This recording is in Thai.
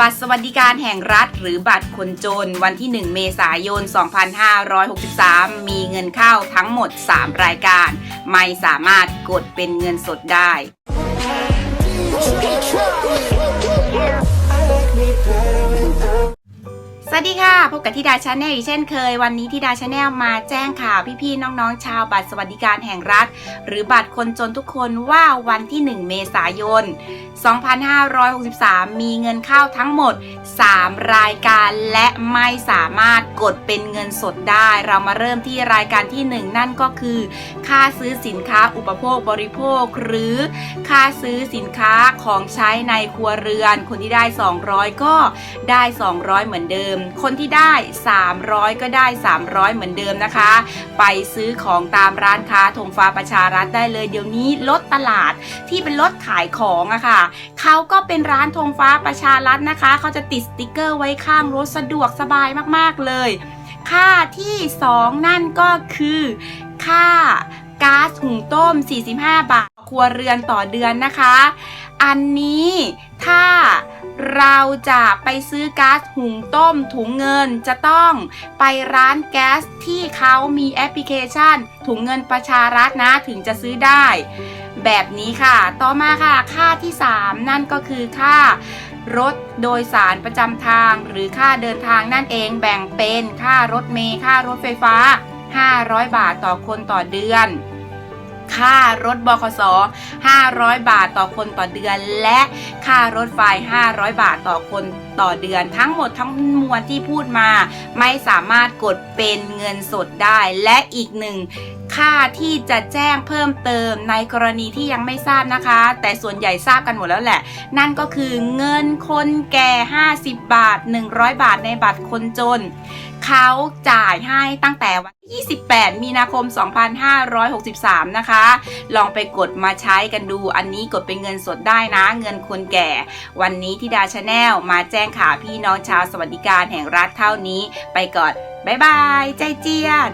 บัตรสวัสดิการแห่งรัฐ หรือบัตรคนจน วันที่ 1 เมษายน 2563 มีเงินเข้าทั้งหมด 3 รายการ ไม่สามารถกดเป็นเงินสดได้ วัสดีค่ะ พบกับธิดาชาแนลอีกเช่นเคย วันนี้ธิดาชาแนลมาแจ้งข่าวพี่ๆน้องๆ ชาวบัตรสวัสดิการแห่งรัฐ หรือบัตรคนจนทุกคนว่าวันที่ 1 เมษายน 2563 มีเงินเข้าทั้งหมด 3 รายการและไม่สามารถกดเป็นเงินสดได้ เรามาเริ่มที่รายการที่ 1 นั่นก็คือ ค่าซื้อสินค้าอุปโภคบริโภค หรือค่าซื้อสินค้าของใช้ในครัวเรือน คนที่ได้ 200 ก็ได้ 200 เหมือนเดิมคนที่ได้ 300 ก็ได้ 300 เหมือนเดิมนะคะ ไปซื้อของตามร้านค้าธงฟ้าประชารัฐได้เลยเดี๋ยวนี้ลดตลาดที่เป็นรถขายของอะค่ะเขาก็เป็นร้านธงฟ้าประชารัฐนะคะเขาจะติดสติกเกอร์ไว้ข้างรถสะดวกสบายมากๆเลย ค่าที่ 2 นั่นก็คือค่าก๊าซหุงต้ม 45 บาทครัวเรือนต่อเดือนนะคะ อันนี้ถ้าเราจะไปซื้อก๊าซหุงต้มถุงเงินจะต้องไปร้านแก๊สที่เขามีแอปพลิเคชัน ถุงเงินประชารัฐนะถึงจะซื้อได้ แบบนี้ค่ะ ต่อมาค่ะค่าที่ 3 นั่นก็คือค่ารถโดยสารประจำทาง หรือค่าเดินทางนั่นเองแบ่งเป็นค่ารถเมล์ค่ารถไฟฟ้า 500 บาทต่อคนต่อเดือน ค่ารถบขส500 บาทต่อคนต่อเดือน และค่ารถไฟ 500 บาทต่อคนต่อเดือน ทั้งหมดทั้งมวลที่พูดมา ไม่สามารถกดเป็นเงินสดได้ และอีกหนึ่งค่าที่จะแจ้งเพิ่มเติมในกรณีที่ยังไม่ทราบนะคะ แต่ส่วนใหญ่ทราบกันหมดแล้วแหละ นั่นก็คือเงินคนแก่ 50 บาท 100 บาทในบัตรคนจน เขาจ่ายให้ตั้งแต่วันที่28 มีนาคม 2563 นะคะ ลองไปกดมาใช้กันดู อันนี้กดเป็นเงินสดได้นะ เงินคนแก่ วันนี้ที่ดาชาแนลมาแจ้งข่าวพี่น้องชาวสวัสดิการแห่งรัฐเท่านี้ ไปก่อน บ๊ายบาย ใจเจียน